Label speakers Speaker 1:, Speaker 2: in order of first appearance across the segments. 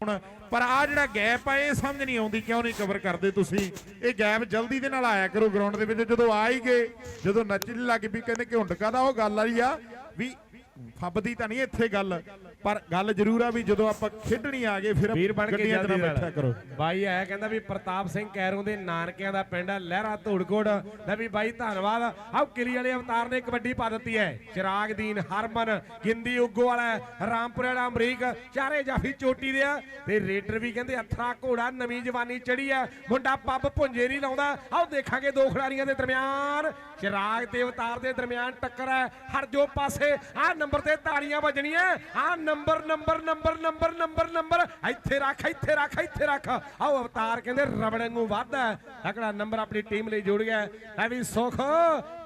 Speaker 1: ਹੁਣ, ਪਰ ਆ ਜਿਹੜਾ ਗੈਪ ਆ, ਇਹ ਸਮਝ ਨਹੀਂ ਆਉਂਦੀ ਕਿਉਂ ਨਹੀਂ ਕਵਰ ਕਰਦੇ ਤੁਸੀਂ? ਇਹ ਗੈਪ ਜਲਦੀ ਦੇ ਨਾਲ ਆਇਆ ਕਰੋ ਗਰਾਊਂਡ ਦੇ ਵਿੱਚ, ਜਦੋਂ ਆ ਹੀ ਗਏ, ਜਦੋਂ ਨੱਚਣ ਲੱਗ ਪਈ, ਕਹਿੰਦੇ ਕਿ ਹੁੰਡਕਾ ਦਾ ਉਹ ਗੱਲ ਆਈ ਆ? ਵੀ ਫੱਬਦੀ ਤਾਂ ਨਹੀਂ ਇੱਥੇ ਗੱਲ। ਪਰ ਗੱਲ ਜ਼ਰੂਰ ਆ ਵੀ ਜਦੋਂ ਆਪਾਂ ਖੇਡਣੀ ਆ ਗਏ ਫਿਰ
Speaker 2: ਵੀਰ ਬਣ ਕੇ ਜਲਦੀ
Speaker 1: ਬੈਠਿਆ ਕਰੋ।
Speaker 2: ਬਾਈ ਆਇਆ ਕਹਿੰਦਾ ਵੀ ਪ੍ਰਤਾਪ ਸਿੰਘ ਕੈਰੋਂ ਦੇ ਨਾਨਕਿਆਂ ਦਾ ਪਿੰਡ ਲਹਿਰਾ ਧੂੜਕੋਟ। ਲੈ ਵੀ ਬਾਈ ਧੰਨਵਾਦ। ਆਹ ਕਿਲੀ ਵਾਲੇ ਅਵਤਾਰ ਨੇ ਕਬੱਡੀ ਪਾ ਦਿੱਤੀ ਹੈ। ਚਿਰਾਗ ਦੀਨ ਹਰਮਨ ਗਿੰਦੀ ਉਗੋ ਵਾਲਾ ਰਾਮਪੁਰੇ ਵਾਲਾ ਅਮਰੀਕ ਚਾਰੇ ਜਾਫੀ ਚੋਟੀ ਦੇ ਆ। ਤੇ ਰੇਡਰ ਵੀ ਕਹਿੰਦੇ ਅਥਰਾ ਘੋੜਾ ਨਵੀਂ ਜਵਾਨੀ ਚੜੀ ਆ। ਮੁੰਡਾ ਪੱਬ ਭੁੰਜੇ ਨਹੀਂ ਲਾਉਂਦਾ। ਆਓ ਦੇਖਾਂਗੇ ਦੋ ਖਿਡਾਰੀਆਂ ਦੇ ਦਰਮਿਆਨ। ਚਿਰਾਗ ਤੇ ਅਵਤਾਰ ਦੇ ਦਰਮਿਆਨ ਟੱਕਰ ਹੈ। ਹਰ ਜੋ ਪਾਸੇ ਆਹ ਨੰਬਰ ਤੇ ਤਾੜੀਆਂ ਵੱਜਣੀਆਂ। ਆਹ number number number number number number. ਇੱਥੇ ਰੱਖ ਇੱਥੇ ਰੱਖ ਇੱਥੇ ਰੱਖ। ਆਓ ਅਵਤਾਰ ਕਹਿੰਦੇ ਰਬੜ ਨੂੰ ਵਾਧਾ ਅਗਲਾ ਨੰਬਰ ਆਪਣੀ ਟੀਮ ਲਈ ਜੁੜ ਗਿਆ ਐ ਵੀ ਸੁਖ,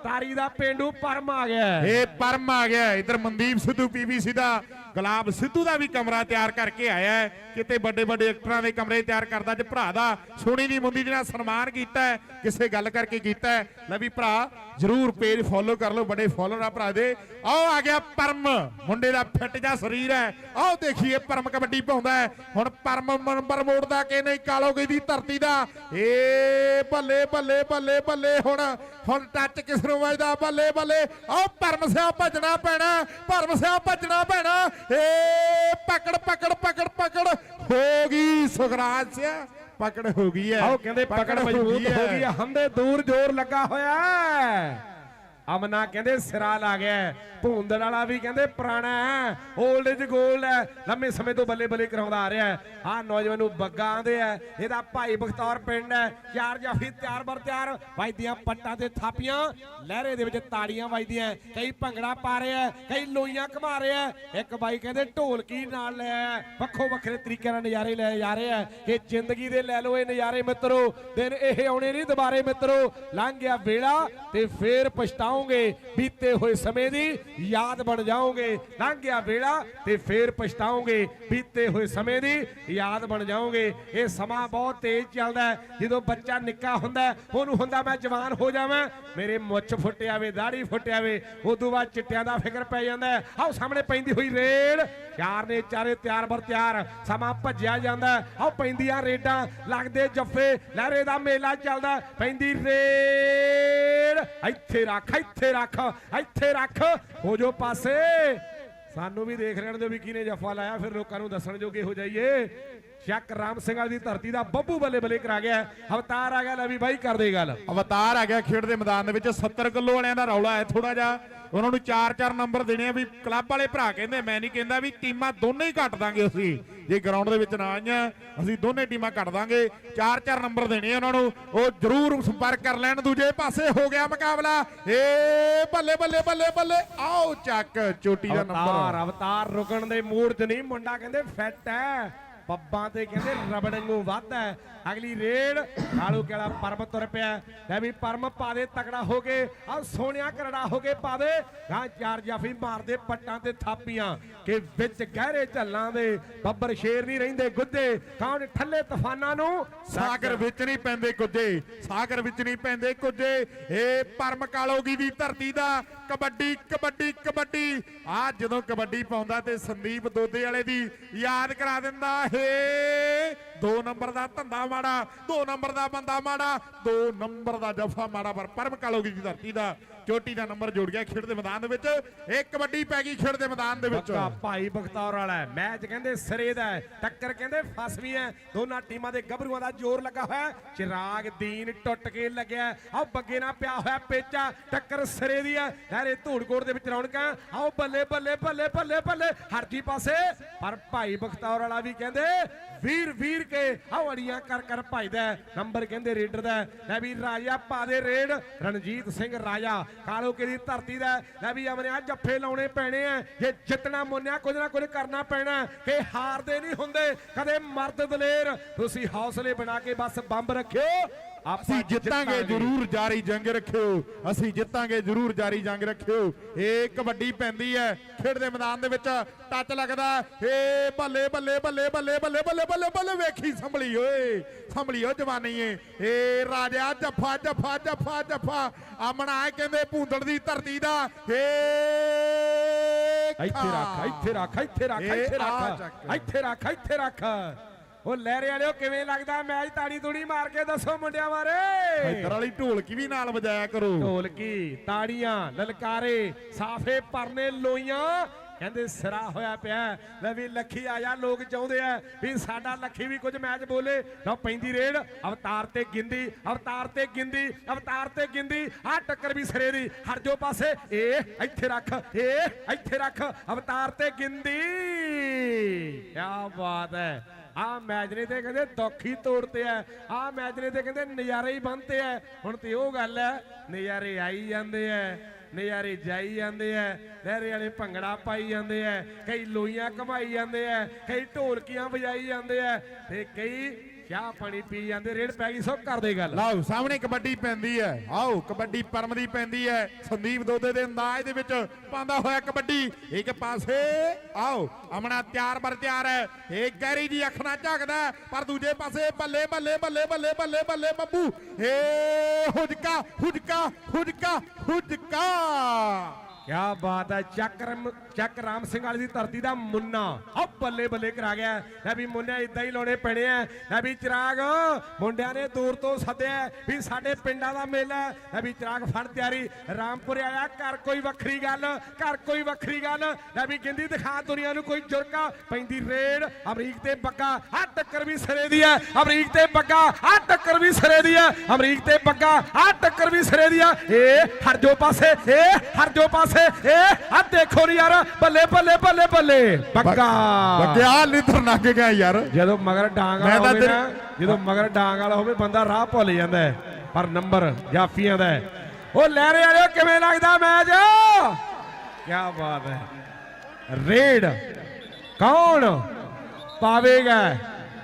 Speaker 2: ਤਾਰੀ ਦਾ ਪਿੰਡੂ ਪਰਮ ਆ ਗਿਆ
Speaker 1: ਇਹ ਪਰਮ ਆ ਗਿਆ ਇਧਰ ਮਨਦੀਪ ਸਿੱਧੂ ਪੀਵੀਸੀ ਦਾ ਗੁਲਾਬ ਸਿੱਧੂ ਦਾ ਵੀ ਕਮਰਾ ਤਿਆਰ ਕਰਕੇ ਆਇਆ ਹੈ। ਕਿਤੇ ਵੱਡੇ ਵੱਡੇ ਐਕਟਰਾਂ ਦੇ ਕਮਰੇ ਤਿਆਰ ਕਰਦਾ ਤੇ ਭਰਾ ਦਾ। ਸੋਹਣੀ ਦੀ ਮੁੰਦੀ ਜਿਹੜਾ ਸਨਮਾਨ ਕੀਤਾ ਹੈ, ਕਿਸੇ ਗੱਲ ਕਰਕੇ ਕੀਤਾ ਹੈ। ਲੈ ਵੀ ਭਰਾ, ਜਰੂਰ ਪੇਜ ਫੋਲੋ ਕਰ ਲਓ ਬੜੇ ਫੋਲੋਅਰ ਆ ਭਰਾ ਦੇ। ਆਓ ਆ ਗਿਆ ਪਰਮ। ਮੁੰਡੇ ਦਾ ਫਿੱਟ ਜਾ ਸਰੀਰ ਹੈ। ਆਓ ਦੇਖੀਏ, ਪਰਮ ਕਬੱਡੀ ਪਾਉਂਦਾ ਹੈ। ਹੁਣ ਪਰਮ ਨੰਬਰ ਮੋੜਦਾ ਕਿ ਨਹੀਂ ਕਾਲੋਗੀ ਦੀ ਧਰਤੀ ਦਾ। ਏ ਬੱਲੇ ਭੱਲੇ ਭੱਲੇ ਭੱਲੇ ਹੁਣ। ਹੁਣ ਟੱਚ ਕਿਸ ਨੂੰ ਵੱਜਦਾ? ਬੱਲੇ ਬੱਲੇ। ਆਓ ਪਰਮ ਸਿਆ ਭੱਜਣਾ ਪੈਣਾ। ਪਰਮ ਸਿਆ ਭੱਜਣਾ ਪੈਣਾ। ਏ ਪਕੜ ਪਕੜ ਪਕੜ ਪਕੜ। ਹੋ ਗਈ ਸੁਖਰਾਜ ਸਿਆ। ਪਕੜ ਹੋ ਗਈ ਹੈ
Speaker 2: ਆਓ ਕਹਿੰਦੇ ਪਕੜ ਮਜ਼ਬੂਤ ਹੋ ਗਈ ਹੈ ਹੰਦੇ ਦੂਰ ਜ਼ੋਰ ਲੱਗਾ ਹੋਇਆ ਹੈ ਅਮਨਾ ਕਹਿੰਦੇ ਸਿਰਾ ਲਾ ਗਿਆ ਹੈ। ਭੂੰਦੜ ਵਾਲਾ ਵੀ ਕਹਿੰਦੇ ਪੁਰਾਣਾ ਹੈ। 올ਡ ਇਜ 골ਡ ਹੈ। ਲੰਮੇ ਸਮੇਂ ਤੋਂ ਬੱਲੇ ਬੱਲੇ ਕਰਾਉਂਦਾ ਆ ਰਿਹਾ ਹੈ। ਆਹ ਨੌਜਵਾਨ ਨੂੰ ਬੱਗਾ ਆਂਦੇ ਆ। ਇਹਦਾ ਭਾਈ ਬਖਤੌਰ ਪਿੰਡ ਹੈ। ਚਾਰ ਜਾਫੀ ਤਿਆਰ ਬਰ ਤਿਆਰ ਵੱਜਦੀਆਂ ਪੱਟਾਂ ਤੇ ਥਾਪੀਆਂ। ਲਹਿਰੇ ਦੇ ਵਿੱਚ ਤਾੜੀਆਂ ਵੱਜਦੀਆਂ ਕਈ ਭੰਗੜਾ ਪਾ ਰਿਹਾ ਕਈ ਲੋਈਆਂ ਘਮਾ ਰਿਹਾ ਇੱਕ ਬਾਈ ਕਹਿੰਦੇ ਢੋਲਕੀ ਨਾਲ ਲੈ ਵੱਖੋ ਵੱਖਰੇ ਤਰੀਕੇ ਨਾਲ ਨਜ਼ਾਰੇ ਲੈ ਜਾ ਰਹੇ ਆ ਕਿ ਜ਼ਿੰਦਗੀ ਦੇ ਲੈ ਲੋ ਇਹ ਨਜ਼ਾਰੇ ਮਿੱਤਰੋ। ਦਿਨ ਇਹ ਆਉਣੇ ਨਹੀਂ, ਦੁਬਾਰੇ ਮਿੱਤਰੋ। ਲੰਘ ਗਿਆ ਵੇਲਾ ਤੇ ਫੇਰ ਪਛਤਾ ਪਛਤਾਓਗੇ ਬੀਤੇ ਹੋਏ ਸਮੇਂ ਦੀ ਯਾਦ ਬਣ ਜਾਓਗੇ, ਲੰਘ ਗਿਆ ਵੇਲਾ ਤੇ ਫੇਰ ਪਛਤਾਓਗੇ, ਬੀਤੇ ਹੋਏ ਸਮੇਂ ਦੀ ਯਾਦ ਬਣ ਜਾਓਗੇ। ਇਹ ਸਮਾਂ ਬਹੁਤ ਤੇਜ਼ ਚੱਲਦਾ ਹੈ। ਜਦੋਂ ਬੱਚਾ ਨਿੱਕਾ ਹੁੰਦਾ ਉਹਨੂੰ ਹੁੰਦਾ, ਮੈਂ ਜਵਾਨ ਹੋ ਜਾਵਾਂ, ਮੇਰੇ ਮੁੱਛ ਫੁੱਟਿਆ ਵੇ ਦਾੜੀ ਫੁੱਟਿਆ ਵੇ ਉਦੋਂ ਬਾਅਦ ਚਿੱਟਿਆਂ ਦਾ ਫਿਕਰ ਪੈ ਜਾਂਦਾ ਆਓ, ਸਾਹਮਣੇ ਪੈਂਦੀ ਹੋਈ ਰੇਡ। ਚਾਰ ਨੇ ਚਾਰੇ ਤਿਆਰ ਬਰ ਤਿਆਰ, ਸਮਾਂ ਭੱਜਿਆ ਜਾਂਦਾ ਆਓ, ਪੈਂਦੀਆਂ ਰੇਡਾਂ ਲੱਗਦੇ ਜੱਫੇ, ਲਹਿਰੇ ਦਾ ਮੇਲਾ ਚੱਲਦਾ ਪੈਂਦੀ ਰੇਡ, ਇੱਥੇ ਰੱਖ ਇੱਥੇ ਰੱਖ ਇੱਥੇ ਰੱਖ। ਹੋ ਜੋ ਪਾਸੇ। ਸਾਨੂੰ ਵੀ ਦੇਖ ਲੈਣ ਦਿਓ ਵੀ ਕਿਹਨੇ ਜਫ਼ਾ ਲਾਇਆ। ਫਿਰ ਲੋਕਾਂ ਨੂੰ ਦੱਸਣ ਜੋਗੇ ਹੋ ਜਾਈਏ। ਸ਼ੱਕ ਰਾਮ ਸਿੰਘਾਂ ਦੀ ਧਰਤੀ ਦਾ ਬੱਬੂ ਬੱਲੇ ਬੱਲੇ ਕਰਾ ਗਿਆ। ਅਵਤਾਰ ਆ ਗਿਆ, ਲੈ ਵੀ ਬਾਈ ਕਰਦੇ ਗੱਲ।
Speaker 1: ਅਵਤਾਰ ਆ ਗਿਆ ਖੇਡ ਦੇ ਮੈਦਾਨ ਦੇ ਵਿੱਚ। 70 ਕਿਲੋ ਵਾਲਿਆਂ ਦਾ ਰੌਲਾ ਹੈ ਥੋੜਾ ਜਿਹਾ। ਉਹਨਾਂ ਨੂੰ 4-4 ਨੰਬਰ ਦੇਣੇ ਆ ਵੀ ਕਲੱਬ ਵਾਲੇ ਭਰਾ ਕਹਿੰਦੇ, ਮੈਂ ਨਹੀਂ ਕਹਿੰਦਾ ਵੀ ਟੀਮਾਂ ਦੋਨੇ ਹੀ ਘੱਟ ਦਾਂਗੇ ਅਸੀਂ। ਜੇ ਗਰਾਊਂਡ ਦੇ ਵਿੱਚ ਨਾ ਆਈਆਂ, ਅਸੀਂ ਦੋਨੇ ਟੀਮਾਂ ਘੱਟ ਦਾਂਗੇ। 4-4 ਨੰਬਰ ਦੇਣੇ ਆ ਉਹਨਾਂ ਨੂੰ। ਉਹ ਜ਼ਰੂਰ ਸੰਪਰਕ ਕਰ ਲੈਣ। ਦੂਜੇ ਪਾਸੇ ਹੋ ਗਿਆ ਮੁਕਾਬਲਾ। ਏ ਬੱਲੇ ਬੱਲੇ ਬੱਲੇ ਬੱਲੇ। ਆਓ ਚੱਕ, ਚੋਟੀ ਦਾ
Speaker 2: ਅਵਤਾਰ
Speaker 1: ਨੰਬਰ।
Speaker 2: ਅਵਤਾਰ ਰੁਕਣ ਦੇ ਮੂਡ 'ਚ ਨਹੀਂ। ਮੁੰਡਾ ਕਹਿੰਦੇ ਫਿੱਟ ਹੈ। ਪੱਬਾਂ ਤੇ ਕਹਿੰਦੇ ਰਬੜ ਨੂੰ ਵੱਧ ਅਗਲੀ ਰੇਡ, ਕਾਲੂ ਕਿਹੜਾ ਪਰਮ ਤੁਰ ਪਿਆ ਲੈ ਵੀ ਪਰਮ ਪਾ ਤਕੜਾ ਹੋ ਕੇ ਆ ਸੋਹਣਿਆ ਕਰੜਾ ਹੋ ਕੇ ਪਾ ਗਾਂ ਚਾਰ ਜਾਫੀ ਮਾਰਦੇ ਪੱਟਾਂ ਤੇ ਥਾਪੀਆਂ ਕਿ ਵਿੱਚ ਗਹਿਰੇ ਝੱਲਾਂ ਦੇ ਬੱਬਰ ਸ਼ੇਰ ਨਹੀਂ ਰਹਿੰਦੇ ਗੁੱਦੇ। ਕੌਣ ਠੱਲੇ ਤੂਫਾਨਾਂ ਨੂੰ?
Speaker 1: ਸਾਗਰ ਵਿੱਚ ਨਹੀਂ ਪੈਂਦੇ ਕੁਝੇ ਸਾਗਰ ਵਿੱਚ ਨਹੀਂ ਪੈਂਦੇ ਕੁਝੇ ਇਹ ਪਰਮ ਕਾਲੋਗੀ ਦੀ ਧਰਤੀ ਦਾ ਕਬੱਡੀ ਕਬੱਡੀ ਕਬੱਡੀ। ਆ ਜਦੋਂ ਕਬੱਡੀ ਪਾਉਂਦਾ ਤੇ ਸੰਦੀਪ ਦੋਦੇ ਵਾਲੇ ਦੀ ਯਾਦ ਕਰਾ ਦਿੰਦਾ ਏ ਦੋ ਨੰਬਰ ਦਾ ਧੰਦਾ ਮਾੜਾ, ਦੋ ਨੰਬਰ ਦਾ ਬੰਦਾ ਮਾੜਾ, ਦੋ ਨੰਬਰ ਦਾ ਜਫਾ ਮਾੜਾ, ਪਰ ਪਰਮ ਕਾਲੋਗੀ ਦੀ ਧਰਤੀ ਦਾ। ਚੋਟੀ ਦਾ ਨੰਬਰ ਜੁੜ ਗਿਆ ਖੇਡ ਦੇ ਮੈਦਾਨ ਦੇ ਵਿੱਚ ਇਹ ਕਬੱਡੀ ਪੈ ਗਈ ਖੇਡ ਦੇ ਮੈਦਾਨ ਦੇ ਵਿੱਚ
Speaker 2: ਬੱਕਾ ਭਾਈ ਬਖਤੌਰ ਵਾਲਾ ਹੈ। ਮੈਚ ਕਹਿੰਦੇ ਸਿਰੇ ਦਾ ਹੈ। ਟੱਕਰ ਕਹਿੰਦੇ ਫਸਵੀਂ ਹੈ ਦੋਨਾਂ ਟੀਮਾਂ ਦੇ ਗੱਭਰੂਆਂ ਦਾ ਜ਼ੋਰ ਲੱਗਾ ਹੋਇਆ ਹੈ। ਚਿਰਾਗ ਦੀਨ ਟੁੱਟ ਕੇ ਲੱਗਿਆ ਆਓ ਬੱਗੇ ਨਾਲ ਪਿਆ ਹੋਇਆ ਪੇਚਾ, ਟੱਕਰ ਸਿਰੇ ਦੀ ਹੈ ਯਾਰੇ ਧੂੜਕੋਟ ਦੇ ਵਿੱਚ ਰੌਣਕਾਂ ਆਓ ਬੱਲੇ ਬੱਲੇ ਬੱਲੇ ਬੱਲੇ ਬੱਲੇ ਹਰਜੀ ਪਾਸੇ ਪਰ ਭਾਈ ਬਖਤੌਰ ਵਾਲਾ ਵੀ ਕਹਿੰਦੇ ਵੀਰ ਵੀਰ ਕੇ ਆਓ ਅੜੀਆਂ ਕਰ ਕਰ ਭਜਦਾ ਹੈ। ਨੰਬਰ ਕਹਿੰਦੇ ਰੇਡਰ ਦਾ ਹੈ। ਲੈ ਵੀ ਰਾਜਾ ਪਾ ਦੇ ਰੇਡ ਰਣਜੀਤ ਸਿੰਘ ਰਾਜਾ ਕਾਲੋਕੇ ਦੀ ਧਰਤੀ ਦਾ ਹੈ। ਲੈ ਵੀ ਅਮਰਿਆ ਜੱਫੇ ਲਾਉਣੇ ਪੈਣੇ ਆ ਜੇ ਜਿੱਤਣਾ ਮੁੰਨਿਆ ਕੁਝ ਨਾ ਕੁਝ ਕਰਨਾ ਪੈਣਾ ਹੈ। ਕਿ ਹਾਰਦੇ ਨਹੀਂ ਹੁੰਦੇ ਕਦੇ ਮਰਦ ਦਲੇਰ, ਤੁਸੀਂ ਹੌਸਲੇ ਬਣਾ ਕੇ ਬਸ ਬੰਬ ਰੱਖਿਓ
Speaker 1: ਅਸੀਂ ਜਿੱਤਾਂਗੇ ਜ਼ਰੂਰ ਜਾਰੀ ਜੰਗ ਰੱਖਿਓ। ਅਸੀਂ ਜਿੱਤਾਂਗੇ ਜ਼ਰੂਰ ਜਾਰੀ ਜੰਗ ਰੱਖਿਓ। ਇਹ ਕਬੱਡੀ ਪੈਂਦੀ ਹੈ। ਖੇਡ ਦੇ ਮੈਦਾਨ ਦੇ ਵਿੱਚ ਟੱਚ ਲੱਗਦਾ ਏ ਬੱਲੇ ਬੱਲੇ ਬੱਲੇ ਬੱਲੇ ਬੱਲੇ ਬੱਲੇ ਬੱਲੇ ਬੱਲੇ ਵੇਖੀ ਸੰਭਲੀ ਓਏ। ਸੰਭਲੀ ਓ ਜਵਾਨੀ ਏ। ਏ ਰਾਜਾ ਜੱਫਾ ਜੱਫਾ ਜੱਫਾ ਜੱਫਾ। ਆਮਣਾ ਕਹਿੰਦੇ ਭੂੰਦੜ ਦੀ ਧਰਤੀ ਦਾ। ਏ
Speaker 2: ਇੱਥੇ ਰੱਖ ਇੱਥੇ ਰੱਖ ਇੱਥੇ ਰੱਖ ਇੱਥੇ ਰੱਖ। ਇੱਥੇ ਰੱਖ ਇੱਥੇ ਰੱਖ। ਉਹ ਲਹਿਰੇ ਵਾਲਿਓ ਕਿਵੇਂ ਲੱਗਦਾ? ਮੈਚ ਤਾੜੀ ਤੂੜੀ ਮਾਰ ਕੇ ਦੱਸੋ ਮੁੰਡਿਆਂ ਬਾਰੇ।
Speaker 1: ਇੱਧਰ ਵਾਲੀ ਢੋਲਕੀ ਵੀ ਨਾਲ ਵਜਾਇਆ ਕਰੋ।
Speaker 2: ਢੋਲਕੀ ਤਾੜੀਆਂ ਲਲਕਾਰੇ ਸਾਫੇ ਪਰਨੇ ਲੋਈਆਂ। ਕਹਿੰਦੇ ਸਿਰਾ ਹੋਇਆ ਪਿਆ ਲੈ ਵੀ ਲੱਖੀ ਆ ਜਾ ਲੋਕ ਚਾਹੁੰਦੇ ਆ ਵੀ ਸਾਡਾ ਲੱਖੀ ਵੀ ਕੁਝ ਮੈਚ ਬੋਲੇ। ਨਾ ਪੈਂਦੀ ਰੇਡ ਅਵਤਾਰ ਤੇ ਗਿੰਦੀ ਅਵਤਾਰ ਤੇ ਗਿੰਦੀ ਅਵਤਾਰ ਤੇ ਗਿੰਦੀ ਆ ਟੱਕਰ ਵੀ ਸਿਰੇ ਦੀ। ਹਟ ਜੋ ਪਾਸੇ। ਇਹ ਇੱਥੇ ਰੱਖ ਇਹ ਇੱਥੇ ਰੱਖ। ਅਵਤਾਰ ਤੇ ਗਿੰਦੀ ਕੀ ਬਾਤ ਹੈ। ਆ ਮੈਚ ਤੇ ਕਹਿੰਦੇ ਦੁੱਖ ਹੀ ਤੋੜਤੇ ਆ ਆ ਮੈਚ ਤੇ ਕਹਿੰਦੇ ਨਜ਼ਾਰੇ ਹੀ ਬੰਨਤੇ ਆ ਹੁਣ ਤੇ ਉਹ ਗੱਲ ਹੈ, ਨਜ਼ਾਰੇ ਆਈ ਜਾਂਦੇ ਆ ਨਜ਼ਾਰੇ ਜਾਈ ਜਾਂਦੇ ਆ ਲਹਿਰੇ ਵਾਲੇ ਭੰਗੜਾ ਪਾਈ ਜਾਂਦੇ ਆ ਕਈ ਲੋਈਆਂ ਕਮਾਈ ਜਾਂਦੇ ਆ ਕਈ ਢੋਲਕੀਆਂ ਵਜਾਈ ਜਾਂਦੇ ਆ ਤੇ ਕਈ ਚਾਹ ਪਾਣੀ ਪੀ ਜਾਂਦੇ, ਰੇੜ ਪੈ ਗਈ ਸੋ ਕਰਦੇ ਗੱਲ।
Speaker 1: ਲਓ, ਸਾਹਮਣੇ ਕਬੱਡੀ ਪੈਂਦੀ ਹੈ। ਆਓ, ਕਬੱਡੀ ਪਰਮ ਦੀ ਪੈਂਦੀ ਹੈ। ਸੰਦੀਪ ਦੋਦੇ ਦੇ ਅੰਦਾਜ਼ ਦੇ ਵਿੱਚ ਪਾਉਂਦਾ ਹੋਇਆ ਕਬੱਡੀ। ਇੱਕ ਪਾਸੇ, ਆਓ, ਅਮਨਾ ਤਿਆਰ ਬਰ ਤਿਆਰ ਹੈ। ਇਹ ਗਹਿਰੀ ਜੀ ਅੱਖ ਨਾਲ ਝਾਕਦਾ ਪਰ ਦੂਜੇ ਪਾਸੇ ਬੱਲੇ ਬੱਲੇ ਬੱਲੇ ਬੱਲੇ ਬੱਲੇ ਬੱਲੇ, ਬੱਬੂ। ਏ ਹੁਜਕਾ ਹੁਜਕਾ ਹੁਜਕਾ ਹੁਜਕਾ।
Speaker 2: ਕਿਆ ਬਾਤ ਹੈ, ਚੱਕਰਮ ਚੱਕ ਰਾਮ ਸਿੰਘ ਵਾਲੀ ਦੀ ਧਰਤੀ ਦਾ ਮੁੰਨਾ। ਆ ਬੱਲੇ ਬੱਲੇ ਕਰਾ ਗਿਆ। ਲੈ ਵੀ ਮੁੰਨਿਆ ਇਦਾਂ ਹੀ ਲਾਉਣੇ ਪੈਣੇ ਆ। ਲੈ ਵੀ ਚਿਰਾਗ ਮੁੰਡਿਆਂ ਨੇ ਦੂਰ ਤੋਂ ਸੱਦਿਆ ਵੀ ਸਾਡੇ ਪਿੰਡਾਂ ਦਾ ਮੇਲਾ ਲੈ ਵੀ ਚਿਰਾਗ ਫੜ ਤਿਆਰੀ। ਰਾਮਪੁਰ ਆਇਆ ਕਰ ਕੋਈ ਵੱਖਰੀ ਗੱਲ ਕਰ ਕੋਈ ਵੱਖਰੀ ਗੱਲ। ਲੈ ਵੀ ਗਿੰਦੀ ਦਿਖਾ, ਦੁਨੀਆ ਨੂੰ ਕੋਈ ਜੁਰਕਾ। ਪੈਂਦੀ ਰੇਡ, ਅਮਰੀਕ ਤੇ ਬੱਗਾ। ਆ ਟੱਕਰ ਵੀ ਸਿਰੇ ਦੀ ਹੈ, ਅਮਰੀਕ ਤੇ ਬੱਗਾ। ਆ ਟੱਕਰ ਵੀ ਸਿਰੇ ਦੀ ਹੈ, ਅਮਰੀਕ ਤੇ ਬੱਗਾ। ਆ ਟੱਕਰ ਵੀ ਸਿਰੇ ਦੀ ਹੈ। ਏ ਹਰਜੋ ਪਾਸੇ ਏ ਹਰਜੋ ਪਾਸੇ। ਏ ਆ ਦੇਖੋ ਨੀ ਯਾਰ ਬੱਲੇ ਬੱਲੇ ਬੱਲੇ ਬੱਲੇ। ਬੱਗਾ।
Speaker 1: ਬੱਗਿਆ ਲਿੱਧਰ ਨੱਗ ਗਿਆ ਯਾਰ।
Speaker 2: ਜਦੋਂ ਮਗਰ ਡਾਂਗ
Speaker 1: ਮੈਂ
Speaker 2: ਵਾਲਾ
Speaker 1: ਤਾਂ
Speaker 2: ਹੋਵੇ
Speaker 1: ਤੇਰੇ-
Speaker 2: ਨਾ ਜਦੋਂ ਮਗਰ ਡਾਂਗ ਵਾਲਾ ਹੋਵੇ ਬੰਦਾ ਰਾਹ ਭੁੱਲ ਜਾਂਦਾ ਹੈ। ਪਰ ਨੰਬਰ ਜਾਫੀਆਂ ਦਾ ਹੈ। ਉਹ ਲਹਿਰੇ ਵਾਲਿਓ ਕਿਵੇਂ ਲੱਗਦਾ ਮੈਚ? ਕੀ ਬਾਤ ਹੈ। ਰੇਡ। ਕੌਣ ਪਾਵੇਗਾ?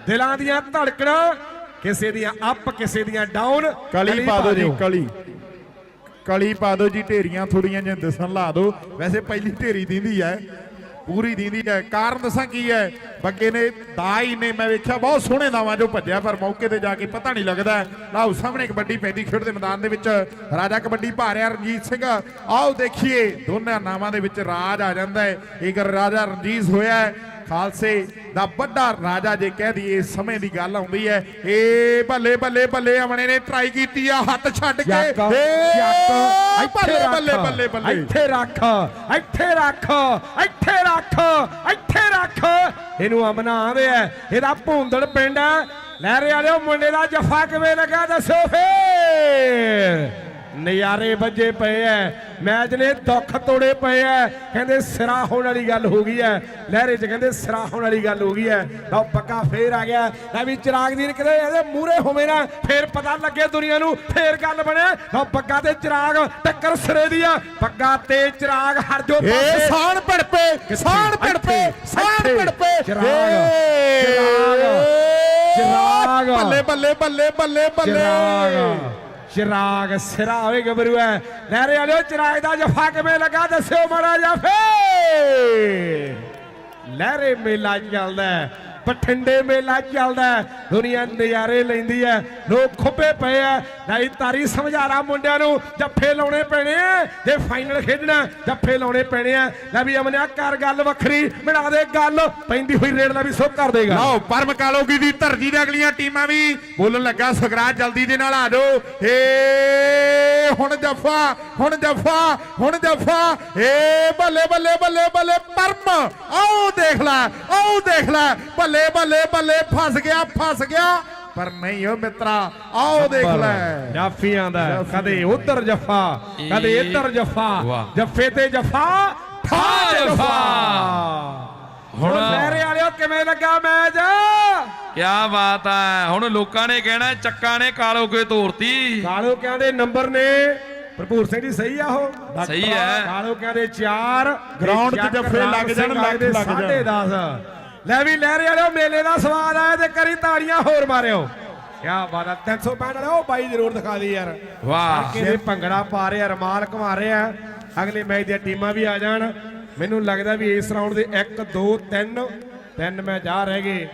Speaker 2: ਦਿਲਾਂ ਦੀਆਂ ਧੜਕਣਾਂ ਕਿਸੇ ਦੀਆਂ ਅਪ ਕਿਸੇ ਦੀਆਂ ਡਾਊਨ
Speaker 1: ਕਲੀ ਪਾ ਦਿਓ ਜੀ ਕਲੀ। ਕਲੀ ਪਾ ਦਿਓ ਜੀ, ਢੇਰੀਆਂ ਥੋੜੀਆਂ ਜਿਹੀਆਂ ਦਿਸਣ, ਲਾ ਦਿਓ। ਵੈਸੇ ਪਹਿਲੀ ਢੇਰੀ ਦਿੰਦੀ ਹੈ ਪੂਰੀ ਦਿੰਦੀ ਹੈ ਕਾਰਨ ਦੱਸਾਂ ਕੀ ਹੈ ਬੱਗੇ ਨੇ ਦਾ ਹੀ ਨੇ ਮੈਂ ਵੇਖਿਆ ਬਹੁਤ ਸੋਹਣੇ ਦਾਵਾਂ ਜੋ ਭੱਜਿਆ, ਪਰ ਮੌਕੇ ਤੇ ਜਾ ਕੇ ਪਤਾ ਨਹੀਂ ਲੱਗਦਾ। ਲਓ, ਸਾਹਮਣੇ ਕਬੱਡੀ ਪੈਂਦੀ ਖੇਡ ਦੇ ਮੈਦਾਨ ਦੇ ਵਿੱਚ, ਰਾਜਾ ਕਬੱਡੀ ਭਾਰਿਆ ਰਣਜੀਤ ਸਿੰਘ। ਆਓ ਦੇਖੀਏ, ਦੋਨਾਂ ਨਾਵਾਂ ਦੇ ਵਿੱਚ ਰਾਜ ਆ ਜਾਂਦਾ ਹੈ ਇੱਕ ਰਾਜਾ ਰਣਜੀਤ ਹੋਇਆ ਖਾਲਸੇ ਦਾ ਵੱਡਾ ਰਾਜਾ ਜੇ ਕਹਿ ਦਈਏ ਸਮੇਂ ਦੀ ਗੱਲ ਆਉਂਦੀ ਹੈ। ਏ ਬੱਲੇ ਬੱਲੇ ਬੱਲੇ ਅਮਣੇ ਨੇ ਟਰਾਈ ਕੀਤੀ ਆ ਹੱਥ ਛੱਡ ਕੇ। ਏ, ਬੱਲੇ
Speaker 2: ਰੱਖ
Speaker 1: ਬੱਲੇ ਬੱਲੇ ਬੱਲੇ।
Speaker 2: ਇੱਥੇ ਰੱਖ ਇੱਥੇ ਰੱਖ ਇੱਥੇ ਰੱਖ ਇੱਥੇ ਰੱਖ। ਇਹਨੂੰ ਅਮਨਾ ਆਂਦੇ ਆ ਇਹਦਾ ਭੂੰਦੜ ਪਿੰਡ ਹੈ। ਲਹਿਰੇ ਵਾਲਿਓ ਮੁੰਡੇ ਦਾ ਜਫਾ ਕਿਵੇਂ ਲੱਗਾ ਦੱਸੋ ਫੇਰ। ਨਜ਼ਾਰੇ ਵੱਜੇ ਪਏ ਐ ਮੈਚ ਨੇ ਦੁੱਖ ਤੋੜੇ ਪਏ ਐ। ਕਹਿੰਦੇ ਸਿਰਾ ਹੋਣ ਵਾਲੀ ਗੱਲ ਹੋ ਗਈ ਐ। ਲਹਿਰੇ 'ਚ ਕਹਿੰਦੇ ਸਿਰਾ ਹੋਣ ਵਾਲੀ ਗੱਲ ਹੋ ਗਈ ਐ। ਲਓ ਪੱਕਾ ਫੇਰ ਆ ਗਿਆ। ਲੈ ਵੀ ਚਿਰਾਗ ਦੀ ਕਿਤੇ ਇਹਦੇ ਮੂਹਰੇ ਹੋਵੇ ਨਾ ਫੇਰ ਪਤਾ ਲੱਗੇ ਦੁਨੀਆ ਨੂੰ ਫੇਰ ਗੱਲ ਬਣੇ। ਲਓ ਪੱਗਾ ਤੇ ਚਿਰਾਗ ਟੱਕਰ ਸਿਰੇ ਦੀ ਆ। ਪੱਗਾ ਤੇ ਚਿਰਾਗ ਹਰਜੋ
Speaker 1: ਏ
Speaker 2: ਪਾਸੇ।
Speaker 1: ਸਾਣ ਪੜਪੇ ਸਾਣ ਪੜਪੇ ਸਾਣ ਪੜਪੇ
Speaker 2: ਚਿਰਾਗ, ਚਿਰਾਗ,
Speaker 1: ਬੱਲੇ ਬੱਲੇ ਬੱਲੇ ਬੱਲੇ ਬੱਲੇ
Speaker 2: ਚਿਰਾਗ। ਚਿਰਾਗ ਸਿਰਾ ਹੋਏ ਗੱਭਰੂ ਐ ਲਹਿਰੇ ਵਾਲਿਓ, ਚਿਰਾਗ ਦਾ ਜਫਾ ਕਿਵੇਂ ਲੱਗਾ ਦੱਸਿਓ ਮਾੜਾ ਜਿਹਾ ਫੇ। ਲਹਿਰੇ ਮੇਲਾ ਚੱਲਦਾ ਬਠਿੰਡੇ ਮੇਲਾ ਚੱਲਦਾ ਦੁਨੀਆ ਨਜ਼ਾਰੇ ਲੈਂਦੀ ਹੈ। ਲੋਕ ਖੁੱਬੇ ਪਏ ਐ ਨਹੀਂ ਤਾਰੀ ਸਮਝਾਰਾ ਮੁੰਡਿਆਂ ਨੂੰ ਜੱਫੇ ਲਾਉਣੇ ਪੈਣੇ ਐ ਜੇ ਫਾਈਨਲ ਖੇਡਣਾ ਜੱਫੇ ਲਾਉਣੇ ਪੈਣੇ ਐ ਲੈ ਵੀ ਅਮਨਿਆ ਕਰ ਗੱਲ ਵੱਖਰੀ। ਬਣਾ ਦੇ ਗੱਲ। ਪੈਂਦੀ ਹੋਈ ਰੇਡ ਲੈ ਵੀ ਸੋ ਕਰ ਦੇਗਾ।
Speaker 1: ਲਓ, ਪਰਮ ਕਾਲੋਗੀ ਦੀ ਧਰਤੀ ਦੇ ਅਗਲੀਆਂ ਟੀਮਾਂ ਵੀ ਬੋਲਣ ਲੱਗਾ। ਸੁਖਰਾਜ ਜਲਦੀ ਦੇ ਨਾਲ ਆ ਜਾਓ। ਏ ਹੁਣ ਜਫਾ ਹੁਣ ਜਫਾ ਹੁਣ ਜਫਾ। ਏ ਬੱਲੇ ਬੱਲੇ ਬੱਲੇ ਬੱਲੇ ਪਰਮ। ਆਓ ਦੇਖ ਲੈ ਆਓ ਦੇਖ ਲੈ। ਬੱਲੇ ਬੱਲੇ ਬੱਲੇ ਫਸ ਗਿਆ ਫਸ ਗਿਆ। ਪਰ ਨਹੀਂ ਓ ਮਿੱਤਰਾ ਆਓ ਦੇਖ ਲੈ।
Speaker 2: ਜਾਫੀਆਂ ਦਾ ਕਦੇ ਉਧਰ ਜਫਾ ਕਦੇ ਇੱਧਰ ਜਫਾ। ਜਫੇ ਤੇ ਜਫਾ ਠਾ ਜਫਾ। ਹੁਣ
Speaker 3: ਹੁਣ-
Speaker 2: ਲਹਿਰੇ ਵਾਲਿਓ ਕਿਵੇਂ ਲੱਗਾ ਮੈਚ?
Speaker 3: ਕਿਆ ਬਾਤ ਹੈ ਹੁਣ ਲੋਕਾਂ ਨੇ ਕਹਿਣਾ ਚੱਕਾਂ ਨੇ ਕਾਲੋ ਕੇ ਤੋਰਤੀ।
Speaker 2: ਕਾਲੋ ਕਹਿੰਦੇ ਨੰਬਰ ਨੇ? ਭਰਪੂਰ ਸਿੰਘ ਜੀ ਸਹੀ ਆ ਉਹ?
Speaker 3: ਸਹੀ ਹੈ।
Speaker 2: ਕਾਲੋ ਕਹਿੰਦੇ 4
Speaker 1: ਗਰਾਊਂਡ 'ਚ ਜੱਫੇ ਲੱਗ ਜਾਣ, ਲੱਖ ਲੱਗ ਜਾਣ।
Speaker 2: 10.5 ਲੈ ਵੀ ਲਹਿਰੇ ਵਾਲਿਓ ਮੇਲੇ ਦਾ ਸਵਾਦ ਆਇਆ ਤੇ ਕਰੀ ਤਾੜੀਆਂ ਹੋਰ ਮਾਰਿਓ। ਕਿਆ ਬਾਤ ਆ। 365 ਵਾਲਾ ਉਹ ਬਾਈ ਜ਼ਰੂਰ ਦਿਖਾ ਦੀ ਯਾਰ।
Speaker 3: ਵਾਹ।
Speaker 2: ਕਿਹਦੇ ਭੰਗੜਾ ਪਾ ਰਹੇ ਆ ਰਮਾਲ ਘੁਮਾ ਰਹੇ। ਆ ਅਗਲੇ ਮੈਚ ਦੀਆਂ ਟੀਮਾਂ ਵੀ ਆ ਜਾਣ। ਮੈਨੂੰ ਲੱਗਦਾ ਵੀ ਇਸ ਰਾਉਂਡ ਦੇ 1 2 3 ਤਿੰਨ ਮੈਚ ਆ ਰਹਿ ਗਏ।